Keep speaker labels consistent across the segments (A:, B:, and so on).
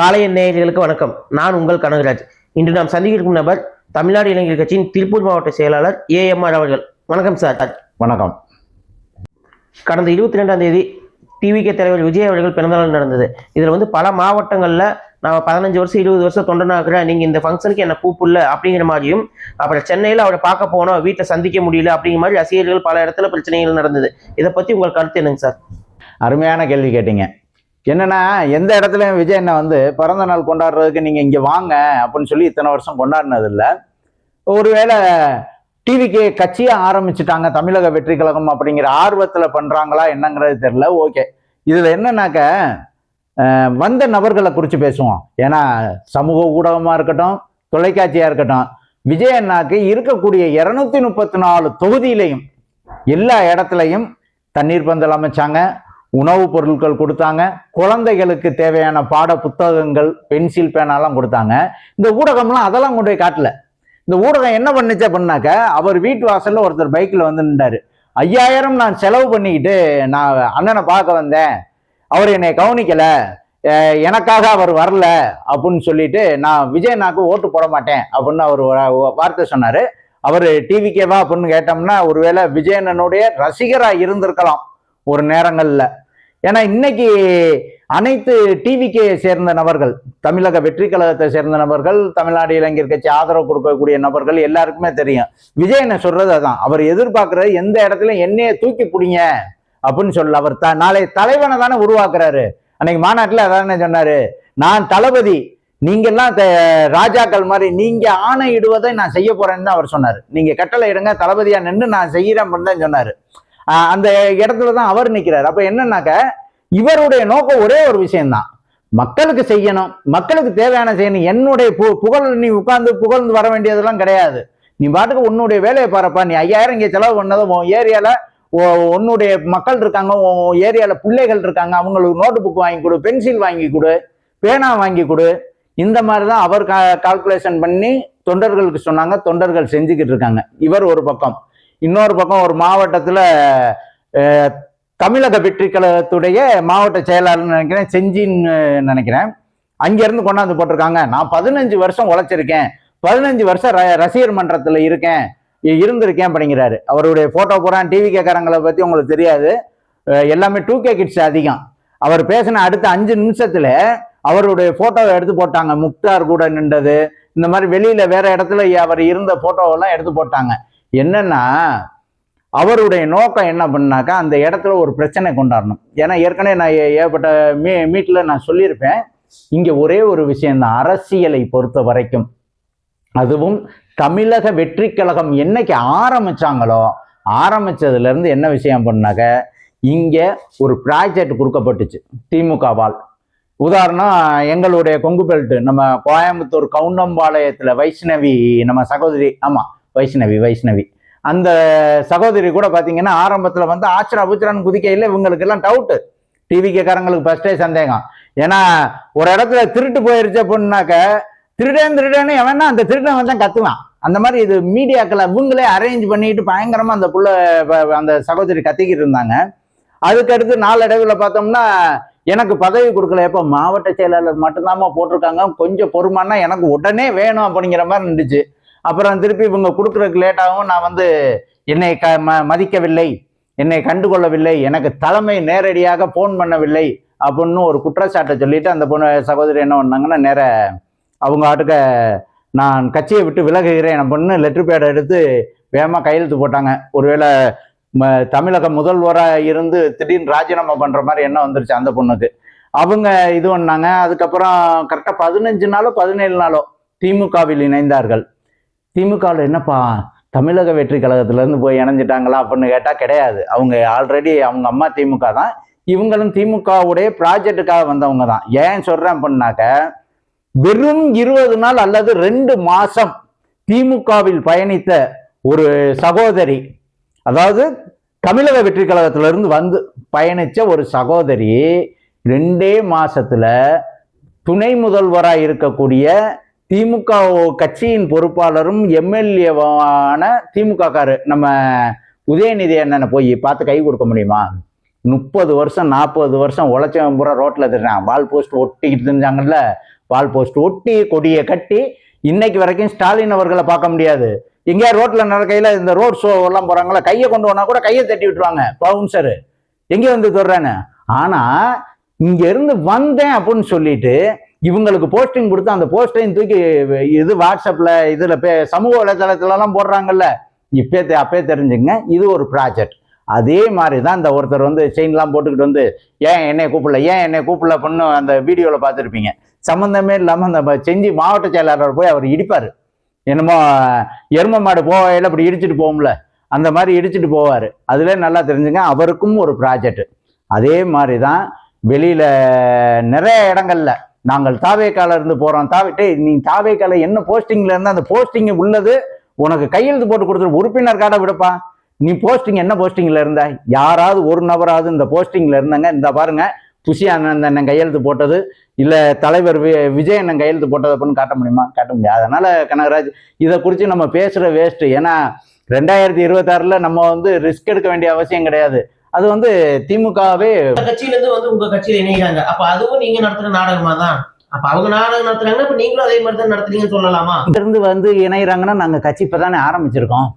A: காலைய நேயர்களுக்கு வணக்கம். நான் உங்கள் கனகராஜ். இன்று நாம் சந்திக்கும் நபர் தமிழ்நாடு இளைஞர் கட்சியின் திருப்பூர் மாவட்ட செயலாளர் ஏஎம்ஆர் அவர்கள். வணக்கம் சார்.
B: வணக்கம்.
A: கடந்த இருபத்தி ரெண்டாம் தேதி டிவிகே தலைவர் விஜய் அவர்கள் பிறந்தநாள் நடந்தது. இதில் வந்து பல மாவட்டங்களில் நான் பதினஞ்சு வருஷம் இருபது வருஷம் தொண்டனாக்குறேன் நீங்கள் இந்த ஃபங்க்ஷனுக்கு என்னை கூப்பிடல அப்படிங்கிற மாதிரியும் அப்புறம் சென்னையில் அவரை பார்க்க போனோம் வீட்டில் சந்திக்க முடியல அப்படிங்கிற மாதிரி ரசிகர்கள் பல இடத்துல பிரச்சனைகள் நடந்தது. இதை பற்றி உங்கள் கருத்து என்னங்க சார்?
B: அருமையான கேள்வி கேட்டீங்க. என்னன்னா எந்த இடத்துலயும் விஜய் அண்ணா வந்து பிறந்த நாள் கொண்டாடுறதுக்கு நீங்க இங்க வாங்க அப்படின்னு சொல்லி இத்தனை வருஷம் கொண்டாடினது இல்லை ஒருவேளை டிவிக்கு கட்சியை ஆரம்பிச்சுட்டாங்க தமிழக வெற்றி கழகம் அப்படிங்கிற ஆர்வத்துல பண்றாங்களா என்னங்கிறது தெரியல. ஓகே. இதுல என்னன்னாக்க வந்த நபர்களை குறித்து பேசுவோம். ஏன்னா சமூக ஊடகமா இருக்கட்டும் தொலைக்காட்சியா இருக்கட்டும் விஜய் அண்ணாக்கு இருக்கக்கூடிய இருநூத்தி முப்பத்தி நாலு தொகுதியிலையும் எல்லா இடத்துலையும் தண்ணீர் பந்தல் அமைச்சாங்க. உணவுப் பொருட்கள் கொடுத்தாங்க. குழந்தைகளுக்கு தேவையான பாட புத்தகங்கள் பென்சில் பேனாலாம் கொடுத்தாங்க. இந்த ஊடகம்லாம் அதெல்லாம் கொண்டு போய் காட்டல. இந்த ஊடகம் என்ன பண்ணுச்சு அப்படின்னாக்க அவர் வீட்டு வாசல்ல ஒருத்தர் பைக்கில் வந்து நின்றாரு. ஐயாயிரம் நான் செலவு பண்ணிக்கிட்டு நான் அண்ணனை பார்க்க வந்தேன். அவர் என்னை கவனிக்கல. எனக்காக அவர் வரல அப்படின்னு சொல்லிட்டு நான் விஜயனாக்கு ஓட்டு போட மாட்டேன் அப்படின்னு அவர் வார்த்தை சொன்னாரு. அவர் டிவிக்கேவா அப்படின்னு கேட்டோம்னா ஒருவேளை விஜயனனுடைய ரசிகராக இருந்திருக்கலாம் ஒரு நேரங்களில். ஏன்னா இன்னைக்கு அனைத்து டிவிக்கே சேர்ந்த நபர்கள் தமிழக வெற்றி கழகத்தை சேர்ந்த நபர்கள் தமிழ்நாடு இளைஞர் கட்சி ஆதரவு கொடுக்கக்கூடிய நபர்கள் எல்லாருக்குமே தெரியும். விஜய் என்ன சொல்றது அதான் அவர் எதிர்பார்க்கிற எந்த இடத்துல என்னையே தூக்கி பிடிங்க அப்படின்னு சொல்ல அவர் த நாளை தலைவனை தானே உருவாக்குறாரு. அன்னைக்கு மாநாட்டில் அதானே சொன்னாரு? நான் தளபதி நீங்கெல்லாம் ராஜாக்கள் மாதிரி நீங்க ஆணையிடுவதை நான் செய்ய போறேன்னு தான் அவர் சொன்னார். நீங்க கட்டளை இடுங்க தளபதியா நின்று நான் செய்யறேன் அப்படின்னு தான் சொன்னாரு. அந்த இடத்துல தான் அவர் நிற்கிறார் அப்போ என்னன்னாக்க இவருடைய நோக்கம் ஒரே ஒரு விஷயம்தான். மக்களுக்கு செய்யணும் மக்களுக்கு தேவையான செய்யணும் என்னுடைய பு புகழ் நீ உட்கார்ந்து புகழ்ந்து வர வேண்டியதெல்லாம் கிடையாது. நீ பாட்டுக்கு உன்னுடைய வேலையை பாருப்பா நீ ஐயாயிரம் இங்கே செலவு பண்ணதும் உன் ஏரியால உன்னுடைய மக்கள் இருக்காங்க உன் ஏரியால பிள்ளைகள் இருக்காங்க அவங்களுக்கு நோட்டு புக் வாங்கி கொடு பென்சில் வாங்கி கொடு பேனா வாங்கி கொடு. இந்த மாதிரி தான் அவர் கால்குலேஷன் பண்ணி தொண்டர்களுக்கு சொன்னாங்க தொண்டர்கள் செஞ்சுக்கிட்டு இருக்காங்க. இவர் ஒரு பக்கம். இன்னொரு பக்கம் ஒரு மாவட்டத்தில் தமிழக வெற்றி கழகத்துடைய மாவட்ட செயலாளர்னு நினைக்கிறேன் செஞ்சின்னு நினைக்கிறேன். அங்கேருந்து கொண்டாந்து போட்டிருக்காங்க. நான் பதினஞ்சு வருஷம் உழைச்சிருக்கேன். பதினஞ்சு வருஷம் ர- ரசிகர் மன்றத்தில் இருக்கேன். இருந்திருக்கேன் அப்படிங்கிறாரு. அவருடைய ஃபோட்டோ பூரா டிவி கேட்குறவங்களை பற்றி உங்களுக்கு தெரியாது. எல்லாமே டூ கே கிட்ஸ் அதிகம். அவர் பேசின அடுத்த அஞ்சு நிமிஷத்துல அவருடைய ஃபோட்டோவை எடுத்து போட்டாங்க. முக்தார் கூட நின்றது. இந்த மாதிரி வெளியில வேற இடத்துல அவர் இருந்த ஃபோட்டோவெல்லாம் எடுத்து போட்டாங்க. என்னன்னா அவருடைய நோக்கம் என்ன பண்ணாக்கா அந்த இடத்துல ஒரு பிரச்சனை கொண்டாடணும். ஏன்னா ஏற்கனவே நான் ஏ- ஏகப்பட்ட மீ மீட்டில் நான் சொல்லியிருப்பேன். இங்கே ஒரே ஒரு விஷயந்தான் அரசியலை பொறுத்த வரைக்கும். அதுவும் தமிழக வெற்றி கழகம் என்னைக்கு ஆரம்பிச்சாங்களோ ஆரம்பித்ததுலேருந்து என்ன விஷயம் பண்ணாக்க இங்கே ஒரு ப்ராஜெக்ட் கொடுக்கப்பட்டுச்சு. திமுகவால். உதாரணம் எங்களுடைய கொங்கு பெல்ட் நம்ம கோயம்புத்தூர் கவுண்டம்பாளையத்தில் வைஷ்ணவி நம்ம சகோதரி ஆமாம் வைஷ்ணவி வைஷ்ணவி. அந்த சகோதரி கூட பார்த்தீங்கன்னா ஆரம்பத்தில் வந்து ஆச்சரா பூச்சரான்னு குதிக்கையில் இவங்களுக்கு எல்லாம் டவுட்டு டிவிக்காரங்களுக்கு ஃபஸ்ட்டே சந்தேகம். ஏன்னா ஒரு இடத்துல திருட்டு போயிருச்சு அப்படின்னாக்க திருடன் திருடன்னு எவனா அந்த திருடன் வந்து தான் கத்துவான். அந்த மாதிரி இது மீடியாக்களை இவங்களே அரேஞ்ச் பண்ணிட்டு பயங்கரமாக அந்த புள்ள ப- அந்த சகோதரி கத்திக்கிட்டு இருந்தாங்க. அதுக்கடுத்து நாளடைவில் பார்த்தோம்னா எனக்கு பதவி கொடுக்கல. எப்போ? மாவட்ட செயலாளர் மட்டும்தாம்மா போட்டிருக்காங்க. கொஞ்சம் பொறுமானா எனக்கு உடனே வேணும் அப்படிங்கிற மாதிரி இருந்துச்சு. அப்புறம் திருப்பி இவங்க கொடுக்குறதுக்கு லேட்டாகவும் நான் வந்து என்னை க ம மதிக்கவில்லை. என்னை கண்டுகொள்ளவில்லை. எனக்கு தலைமை நேரடியாக ஃபோன் பண்ணவில்லை அப்படின்னு ஒரு குற்றச்சாட்டை சொல்லிட்டு அந்த பொண்ணு சகோதரி என்ன பண்ணாங்கன்னா நேர அவங்க ஆட்டுக்க நான் கட்சியை விட்டு விலகுகிறேன் பொண்ணு லெட்டர் பேடை எடுத்து வேகமாக கையெழுத்து போட்டாங்க. ஒருவேளை ம தமிழக முதல்வராக இருந்து திடீர்னு ராஜினாமா பண்ணுற மாதிரி என்ன வந்துருச்சு அந்த பொண்ணுக்கு. அவங்க இது பண்ணாங்க. அதுக்கப்புறம் கரெக்டாக பதினஞ்சு நாளோ பதினேழு நாளோ திமுகவில் இணைந்தார்கள். திமுகவில் என்னப்பா? தமிழக வெற்றி கழகத்திலேருந்து போய் இணைஞ்சிட்டாங்களா அப்படின்னு கேட்டால் கிடையாது. அவங்க ஆல்ரெடி அவங்க அம்மா திமுக தான். இவங்களும் திமுகவுடைய ப்ராஜெக்டுக்காக வந்தவங்க தான். ஏன் சொல்கிறேன் அப்படின்னாக்க வெறும் இருபது நாள் அல்லது ரெண்டு மாதம் திமுகவில் பயணித்த ஒரு சகோதரி அதாவது தமிழக வெற்றி கழகத்திலிருந்து வந்து பயணித்த ஒரு சகோதரி ரெண்டே மாசத்துல துணை முதல்வராக இருக்கக்கூடிய திமுக கட்சியின் பொறுப்பாளரும் எம்எல்ஏவான திமுக காரு நம்ம உதயநிதி அண்ணனை போய் பார்த்து கை கொடுக்க முடியுமா? முப்பது வருஷம் நாற்பது வருஷம் உழைச்சவன் பூரா ரோட்டில் திரிறான் வால் போஸ்ட் ஒட்டிக்கிட்டு இருந்தாங்கல்ல வால் போஸ்ட் ஒட்டி கொடியை கட்டி இன்னைக்கு வரைக்கும் ஸ்டாலின் அவர்களை பார்க்க முடியாது. எங்கேயா ரோட்டில் நடக்கையில் இந்த ரோட் ஷோ எல்லாம் போகிறாங்களா கையை கொண்டு வந்தால் கூட கையை தட்டி விட்டுருவாங்க. பவுன்சரு எங்கே வந்து தொடுறானு? ஆனால் இங்கேருந்து வந்தேன் அப்படின்னு சொல்லிட்டு இவங்களுக்கு போஸ்டிங் கொடுத்து அந்த போஸ்டையும் தூக்கி இது வாட்ஸ்அப்ல இதுல பே- சமூக வலைதளத்துலலாம் போடுறாங்கல்ல. இப்பே தெ- அப்பே தெரிஞ்சுங்க இது ஒரு ப்ராஜெக்ட் அதே மாதிரி தான் இந்த ஒருத்தர் வந்து செயின்லாம் போட்டுக்கிட்டு வந்து ஏன் என்னை கூப்பிடல ஏன் என்னை கூப்பிடல பண்ணு அந்த வீடியோவில் பார்த்துருப்பீங்க. சம்மந்தமே இல்லாமல் அந்த செஞ்சு செஞ்சி மாவட்ட செயலாளர் போய் அவர் இடிப்பார். என்னமோ எரும மாடு போவையில் அப்படி இடிச்சிட்டு போகும்ல. அந்த மாதிரி இடிச்சிட்டு போவார். அதுல நல்லா தெரிஞ்சுங்க அவருக்கும் ஒரு ப்ராஜெக்ட் அதே மாதிரி தான் வெளியில் நிறைய இடங்கள்ல நாங்கள் தாவேக்கால இருந்து போறோம். தாவே நீ தாவேக்கால என்ன போஸ்டிங்ல இருந்தா அந்த போஸ்டிங் உள்ளது உனக்கு கையெழுத்து போட்டு கொடுத்துரு உறுப்பினர் கார்டை விடுப்பா. நீ போஸ்டிங் என்ன போஸ்டிங்ல இருந்த? யாராவது ஒரு நபராவது இந்த போஸ்டிங்ல இருந்தாங்க. இந்த பாருங்க புஷி அண்ணன் அண்ணன் கையெழுத்து போட்டது இல்ல தலைவர் வி- விஜய் அண்ணன் கையெழுத்து போட்டது அப்படின்னு காட்ட முடியுமா? காட்ட முடியாது. அதனால கனகராஜ் இதை குறித்து நம்ம பேசுற வேஸ்ட் ஏன்னா ரெண்டாயிரத்தி இருபத்தாறுல நம்ம வந்து ரிஸ்க் எடுக்க வேண்டிய அவசியம் கிடையாது. அது வந்து திமுகவே
A: கட்சியில இருந்து வந்து உங்க கட்சியில இணைகிறாங்க அப்ப அதுவும் நீங்க நடத்துற நாடகமா தான் அப்ப அவங்க நாடகம் நடத்துறாங்கன்னா இப்ப நீங்களும் அதே மாதிரி தான் நடத்துறீங்கன்னு சொல்லலாமா?
B: இருந்து வந்து இணைகிறாங்கன்னா நாங்க கட்சி இப்பதானே ஆரம்பிச்சிருக்கோம்.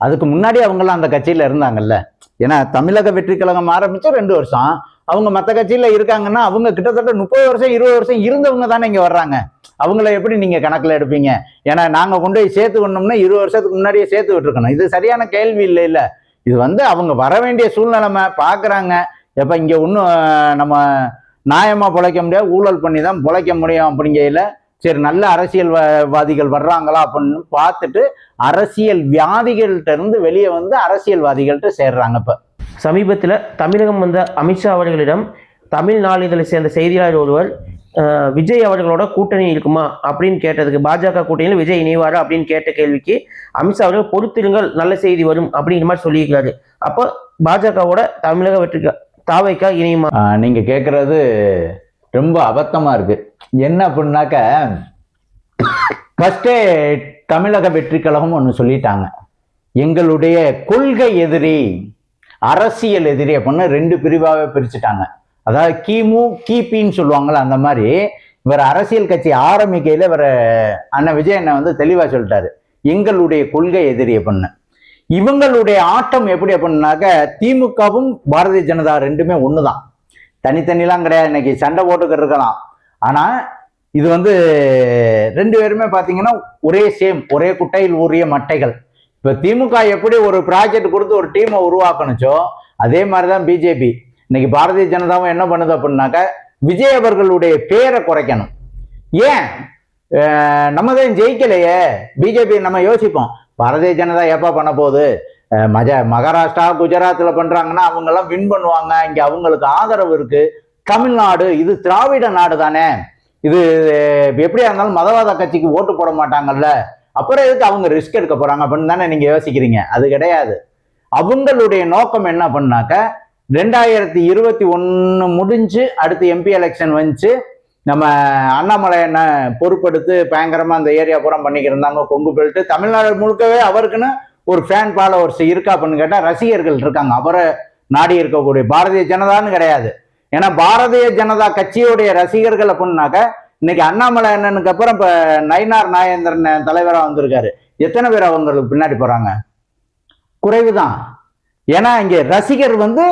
B: அதுக்கு முன்னாடி அவங்கெல்லாம் அந்த கட்சியில இருந்தாங்கல்ல. ஏன்னா தமிழக வெற்றி கழகம் ஆரம்பிச்சு ரெண்டு வருஷம். அவங்க மற்ற கட்சியில இருக்காங்கன்னா அவங்க கிட்டத்தட்ட முப்பது வருஷம் இருபது வருஷம் இருந்தவங்க தானே இங்க வர்றாங்க. அவங்கள எப்படி நீங்க கணக்குல எடுப்பீங்க? ஏன்னா நாங்க கொண்டு போய் சேர்த்து விடணும்னா இருபது வருஷத்துக்கு முன்னாடியே சேர்த்து விட்டுருக்கணும். இது சரியான கேள்வி இல்லை இல்ல இது வந்து அவங்க வர வேண்டிய சூழ்நிலைமை பார்க்குறாங்க. எப்போ இங்கே ஒன்றும் நம்ம நியாயமாக பிழைக்க முடியாது ஊழல் பண்ணி தான் பிழைக்க முடியும் அப்படிங்கையில் சரி நல்ல அரசியல்வாதிகள் வர்றாங்களா அப்படின்னு பார்த்துட்டு அரசியல் வியாதிகள்கிட்ட இருந்து வெளியே வந்து அரசியல்வாதிகள்கிட்ட சேர்றாங்க இப்போ.
A: சமீபத்தில் தமிழகம் வந்த அமித்ஷா அவர்களிடம் தமிழ் நாளிதழை சேர்ந்த செய்தியாளர் ஒருவர் விஜய் அவர்களோட கூட்டணி இருக்குமா அப்படின்னு கேட்டதுக்கு பாஜக கூட்டணியில் விஜய் இணைவாரா அப்படின்னு கேட்ட கேள்விக்கு அமித்ஷா அவர்கள் பொறுத்திருங்கள் நல்ல செய்தி வரும் அப்படிங்கிற மாதிரி சொல்லியிருக்காரு அப்போ பாஜகவோட தமிழக வெற்றி தாவைக்கா இணையுமா?
B: நீங்கள் நீங்க கேட்கறது ரொம்ப அபத்தமா இருக்கு. என்ன அப்படின்னாக்க ஃபர்ஸ்டே தமிழக வெற்றி கழகம் ஒன்று சொல்லிட்டாங்க. எங்களுடைய கொள்கை எதிரி அரசியல் எதிரி அப்படின்னு ரெண்டு பிரிவாகவே பிரிச்சுட்டாங்க. அதாவது கிமு கிபின்னு சொல்லுவாங்கள்ல அந்த மாதிரி இவர் அரசியல் கட்சி ஆரம்பிக்கையில் இவர் அண்ணன் விஜய் அண்ணன் வந்து தெளிவாக சொல்லிட்டாரு. எங்களுடைய கொள்கை எதிரி அப்படின்னு. இவங்களுடைய ஆட்டம் எப்படி அப்படின்னாக்க திமுகவும் பாரதிய ஜனதா ரெண்டுமே ஒன்று தான் தனித்தனிலாம் கிடையாது. இன்னைக்கு சண்டை போட்டுக்கிட்டு இருக்கலாம். ஆனால் இது வந்து ரெண்டு பேருமே பார்த்தீங்கன்னா ஒரே சேம் ஒரே குட்டையில் ஊறிய மட்டைகள். இப்போ திமுக எப்படி ஒரு ப்ராஜெக்ட் கொடுத்து ஒரு டீமை உருவாக்கணுச்சோ அதே மாதிரி தான் பிஜேபி இன்னைக்கு பாரதிய ஜனதாவும் என்ன பண்ணுது அப்படின்னாக்க விஜய் அவர்களுடைய பேரை குறைக்கணும். ஏன்? நம்ம தான் ஜெயிக்கலையே. பிஜேபி நம்ம யோசிப்போம். பாரதிய ஜனதா எப்போ பண்ண போகுது? மஜ மகாராஷ்டிரா குஜராத்தில் பண்ணுறாங்கன்னா அவங்கெல்லாம் வின் பண்ணுவாங்க. இங்கே அவங்களுக்கு ஆதரவு இருக்குது தமிழ்நாடு இது திராவிட நாடு தானே. இது எப்படியா இருந்தாலும் மதவாத கட்சிக்கு ஓட்டு போட மாட்டாங்கல்ல. அப்புறம் எதுக்கு அவங்க ரிஸ்க் எடுக்க போறாங்க அப்படின்னு தானே நீங்கள் யோசிக்கிறீங்க. அது கிடையாது. அவங்களுடைய நோக்கம் என்ன பண்ணாக்க ரெண்டாயிரத்தி இருபத்தி ஒன்று முடிஞ்சு அடுத்து எம்பி எலெக்ஷன் வந்துச்சு. நம்ம அண்ணாமலை என்ன பொறுப்படுத்து பயங்கரமா அந்த ஏரியா பூரா பண்ணிக்கிட்டு இருந்தாங்க கொங்கு பெல்ட் தமிழ்நாடு முழுக்கவே அவருக்குன்னு ஒரு ஃபேன் ஃபாலோவர்ஸ் இருக்கா அப்படின்னு கேட்டா ரசிகர்கள் இருக்காங்க. அவரை நாடி இருக்கக்கூடிய பாரதிய ஜனதான்னு கிடையாது. ஏன்னா பாரதிய ஜனதா கட்சியுடைய ரசிகர்கள் அப்படின்னாக்க இன்னைக்கு அண்ணாமலை அண்ணனுக்கு அப்புறம் இப்ப நயினார் நாயேந்திரன் தலைவரா வந்திருக்காரு. எத்தனை பேர் அவங்களுக்கு பின்னாடி போறாங்க? குறைவுதான். ஏன்னா இங்க ரசிகர் வந்து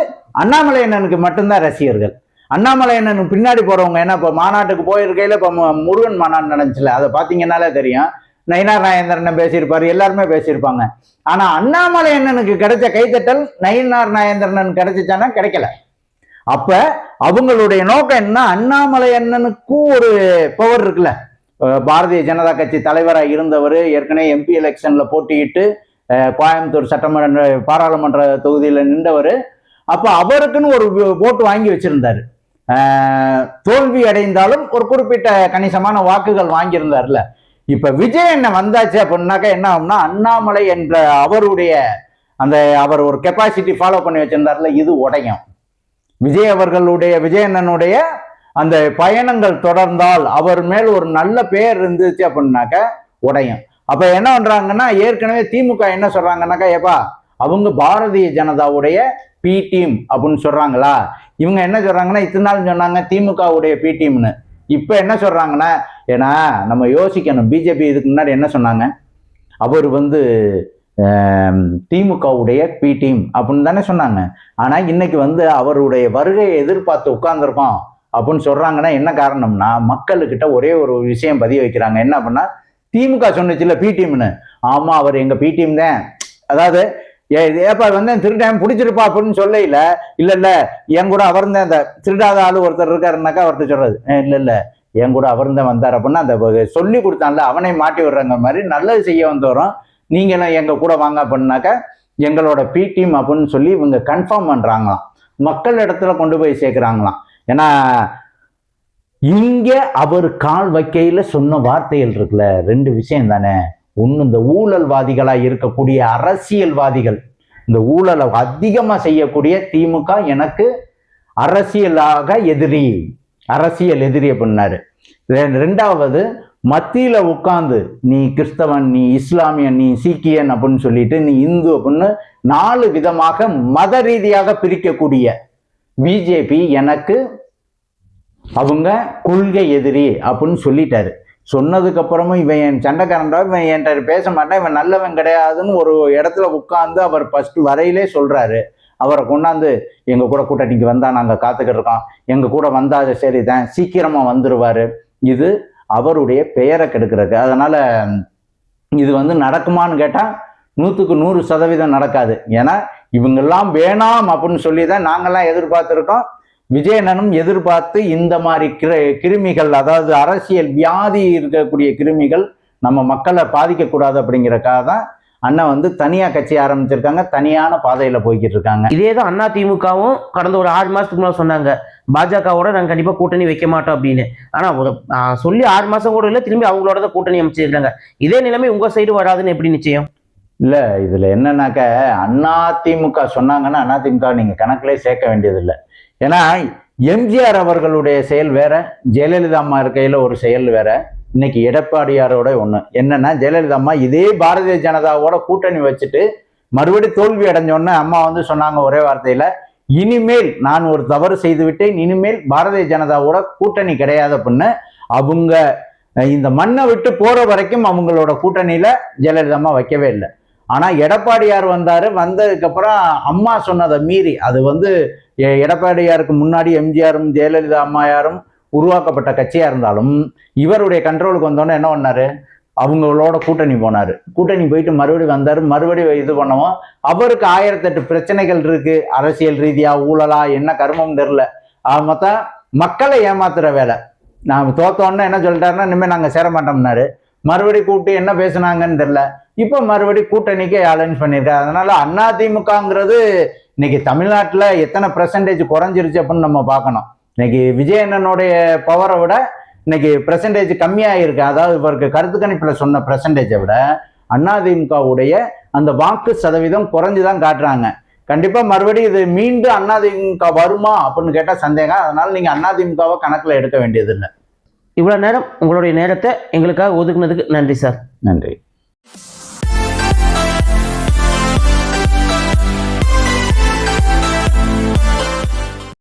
B: அண்ணாமலை அண்ணனுக்கு மட்டும்தான் ரசிகர்கள். அண்ணாமலை அண்ணனுக்கு பின்னாடி போகிறவங்க ஏன்னா இப்போ மாநாட்டுக்கு போயிருக்கையில இப்போ முருகன் மாநாடு நடந்துச்சுல அதை பார்த்தீங்கன்னாலே தெரியும். நயினார் நாயந்திரன் பேசியிருப்பார் எல்லாருமே பேசியிருப்பாங்க. ஆனால் அண்ணாமலை அண்ணனுக்கு கிடைச்ச கைத்தட்டல் நயினார் நாயந்திரன் கிடைச்சிச்சானா கிடைக்கல. அப்ப அவங்களுடைய நோக்கம் என்ன? அண்ணாமலை அண்ணனுக்கும் ஒரு பவர் இருக்குல்ல. பாரதிய ஜனதா கட்சி தலைவராக இருந்தவர் ஏற்கனவே எம்பி எலெக்ஷன்ல போட்டியிட்டு கோயம்புத்தூர் சட்டமன்ற பாராளுமன்ற தொகுதியில் நின்றவர் அப்போ அவருக்குன்னு ஒரு ஓட்டு வாங்கி வச்சிருந்தாரு. தோல்வி அடைந்தாலும் ஒரு குறிப்பிட்ட கணிசமான வாக்குகள் வாங்கியிருந்தார்ல இப்ப விஜய் என்ன வந்தாச்சு அப்படின்னாக்கா என்ன ஆகும்னா அண்ணாமலை என்ற அவருடைய அந்த அவர் ஒரு கெப்பாசிட்டி ஃபாலோ பண்ணி வச்சிருந்தார்ல இது உடையும். விஜய் அவர்களுடைய விஜயண்ணனுடைய அந்த பயணங்கள் தொடர்ந்தால் அவர் மேல் ஒரு நல்ல பேர் இருந்துச்சு அப்படின்னாக்க உடையும். அப்ப என்ன பண்றாங்கன்னா ஏற்கனவே திமுக என்ன சொல்றாங்கன்னாக்கா ஏப்பா அவங்க பாரதிய ஜனதாவுடைய பி டீம் அப்படின்னு சொல்றாங்களா? இவங்க என்ன சொல்றாங்கன்னா இத்தனை நாள் சொன்னாங்க திமுகவுடைய பி டீம்னு இப்போ என்ன சொல்றாங்கன்னா ஏன்னா நம்ம யோசிக்கணும். பிஜேபி இதுக்கு முன்னாடி என்ன சொன்னாங்க? அவர் வந்து திமுகவுடைய பி டீம் அப்படின்னு தானே சொன்னாங்க. ஆனால் இன்னைக்கு வந்து அவருடைய வருகையை எதிர்பார்த்து உட்கார்ந்துருக்கோம் அப்படின்னு சொல்றாங்கன்னா என்ன காரணம்னா மக்களுக்கிட்ட ஒரே ஒரு விஷயம் பதிய வைக்கிறாங்க. என்ன அப்படின்னா திமுக சொன்னுச்சுல பி டீம்னு ஆமாம் அவர் எங்கள் பி டீம் தான். அதாவது ஏப்பா வந்து திருடன் பிடிச்சிருப்பா அப்படின்னு சொல்ல இல்ல இல்ல என் கூட அவர் தான் அந்த திருடாத ஆளு ஒருத்தர் இருக்காருனாக்கா அவர்கிட்ட சொல்றது. இல்ல இல்ல என் கூட அவர் தான் வந்தார் அப்படின்னா அந்த சொல்லி கொடுத்தான்ல அவனை மாட்டி விடுறாங்க மாதிரி நல்லது செய்ய வந்தோரும். நீங்களும் எங்க கூட வாங்க அப்படின்னாக்கா எங்களோட பி டீம் அப்படின்னு சொல்லி இவங்க கன்ஃபார்ம் பண்றாங்களாம். மக்கள் இடத்துல கொண்டு போய் சேர்க்குறாங்களாம். ஏன்னா இங்க அவர் கால் வைக்கையில சொன்ன வார்த்தைகள் இருக்குல்ல ரெண்டு விஷயம் தானே? ஒன்று இந்த ஊழல்வாதிகளாக இருக்கக்கூடிய அரசியல்வாதிகள் இந்த ஊழலை அதிகமாக செய்யக்கூடிய திமுக எனக்கு அரசியலாக எதிரி அரசியல் எதிரி அப்படின்னாரு. ரெண்டாவது மத்தியில் உட்காந்து நீ கிறிஸ்தவன் நீ இஸ்லாமியன் நீ சீக்கியன் அப்படின்னு சொல்லிட்டு நீ இந்து அப்படின்னு நாலு விதமாக மத ரீதியாக பிரிக்கக்கூடிய பிஜேபி எனக்கு அவங்க கொள்கை எதிரி அப்படின்னு சொல்லிட்டாரு. சொன்னதுக்கு அப்புறமும் இவன் என் சண்டைக்காரன்டா இவன் என்கிட்ட பேச மாட்டான் இவன் நல்லவன் கிடையாதுன்னு ஒரு இடத்துல உட்காந்து அவர் ஃபர்ஸ்ட் வரையிலே சொல்றாரு. அவரை கொண்டாந்து எங்க கூட கூட்டணிக்கு வந்தா நாங்கள் காத்துக்கிட்டு இருக்கோம் எங்க கூட வந்தால் சரி சரிதான். சீக்கிரமா வந்துருவாரு. இது அவருடைய பெயரை கெடுக்கிறது. அதனால இது வந்து நடக்குமான்னு கேட்டால் நூற்றுக்கு நூறு சதவீதம் நடக்காது. ஏன்னா இவங்கெல்லாம் வேணாம் அப்படின்னு சொல்லி தான் நாங்கள்லாம் எதிர்பார்த்துருக்கோம். விஜயனனும் எதிர்பார்த்து இந்த மாதிரி கிரு கிருமிகள் அதாவது அரசியல் வியாதி இருக்கக்கூடிய கிருமிகள் நம்ம மக்களை பாதிக்கக்கூடாது அப்படிங்கறக்காக தான் அண்ணன் வந்து தனியா கட்சி ஆரம்பிச்சிருக்காங்க தனியான பாதையில போய்கிட்டு இருக்காங்க.
A: இதே தான் அண்ணா திமுகவும் கடந்த ஒரு ஆறு மாசத்துக்கு முன்னாடி சொன்னாங்க பாஜகவோட நாங்கள் கண்டிப்பா கூட்டணி வைக்க மாட்டோம் அப்படின்னு. ஆனா ஒரு ஆ, சொல்லி ஆறு மாசம் கூட இல்லை திரும்பி அவங்களோட தான் கூட்டணி அமைச்சிருக்காங்க. இதே நிலைமை உங்க சைடு வராதுன்னு எப்படி நிச்சயம்?
B: இல்ல இதுல என்னன்னாக்க அதிமுக சொன்னாங்கன்னா அதிமுக நீங்க கணக்குல சேர்க்க வேண்டியது இல்லை ஏன்னா எம்ஜிஆர் அவர்களுடைய செயல் வேற ஜெயலலிதா அம்மா இருக்கையில் ஒரு செயல் வேற இன்னைக்கு எடப்பாடியாரோட ஒன்று என்னன்னா ஜெயலலிதா அம்மா இதே பாரதிய ஜனதாவோட கூட்டணி வச்சுட்டு மறுபடி தோல்வி அடைஞ்சோன்னு அம்மா வந்து சொன்னாங்க ஒரே வார்த்தையில இனிமேல் நான் ஒரு தவறு செய்து விட்டேன் இனிமேல் பாரதிய ஜனதாவோட கூட்டணி கிடையாது அப்படின்னு அவங்க இந்த மண்ணை விட்டு போற வரைக்கும் அவங்களோட கூட்டணியில ஜெயலலிதா அம்மா வைக்கவே இல்லை. ஆனால் எடப்பாடியார் வந்தார் வந்ததுக்கப்புறம் அம்மா சொன்னதை மீறி அது வந்து எ- எடப்பாடியாருக்கு முன்னாடி எம்ஜிஆரும் ஜெயலலிதா அம்மாயாரும் உருவாக்கப்பட்ட கட்சியாக இருந்தாலும் இவருடைய கண்ட்ரோலுக்கு வந்தோன்னே என்ன பண்ணார்? அவங்களோட கூட்டணி போனார். கூட்டணி போயிட்டு மறுபடியும் வந்தார். மறுபடியும் இது பண்ணவும் அவருக்கு ஆயிரத்தெட்டு பிரச்சனைகள் இருக்குது அரசியல் ரீதியாக ஊழலா என்ன கர்மம் தெரில ஆக மொத்தம் மக்களை ஏமாத்துகிற வேலை. நான் தோத்தோன்னே என்ன சொல்லிட்டாருன்னா இனிமேல் நாங்கள் சேர மாட்டோம்னாரு. மறுபடியும் கூப்பிட்டு என்ன பேசுனாங்கன்னு தெரில இப்போ மறுபடியும் கூட்டணிக்கு அலைன்ஸ் பண்ணியிருக்காரு. அதனால அதிமுகங்கிறது இன்னைக்கு தமிழ்நாட்டில் எத்தனை பெர்சன்டேஜ் குறைஞ்சிருச்சு அப்படின்னு நம்ம பார்க்கணும். இன்னைக்கு விஜயண்ணனுடைய பவரை விட இன்னைக்கு பெர்சன்டேஜ் கம்மியாக இருக்கு அதாவது இவருக்கு கருத்து கணிப்பில் சொன்ன பெர்சன்டேஜை விட அதிமுகவுடைய அந்த வாக்கு சதவீதம் குறைஞ்சு தான் காட்டுறாங்க. கண்டிப்பா மறுபடியும் இது மீண்டும் அதிமுக வருமா அப்படின்னு கேட்டா சந்தேகம். அதனால நீங்க அதிமுகவை கணக்குல எடுக்க வேண்டியது இல்லை
A: இவ்வளவு நேரம் உங்களுடைய நேரத்தை எங்களுக்காக ஒதுக்குனதுக்கு நன்றி சார்.
B: நன்றி.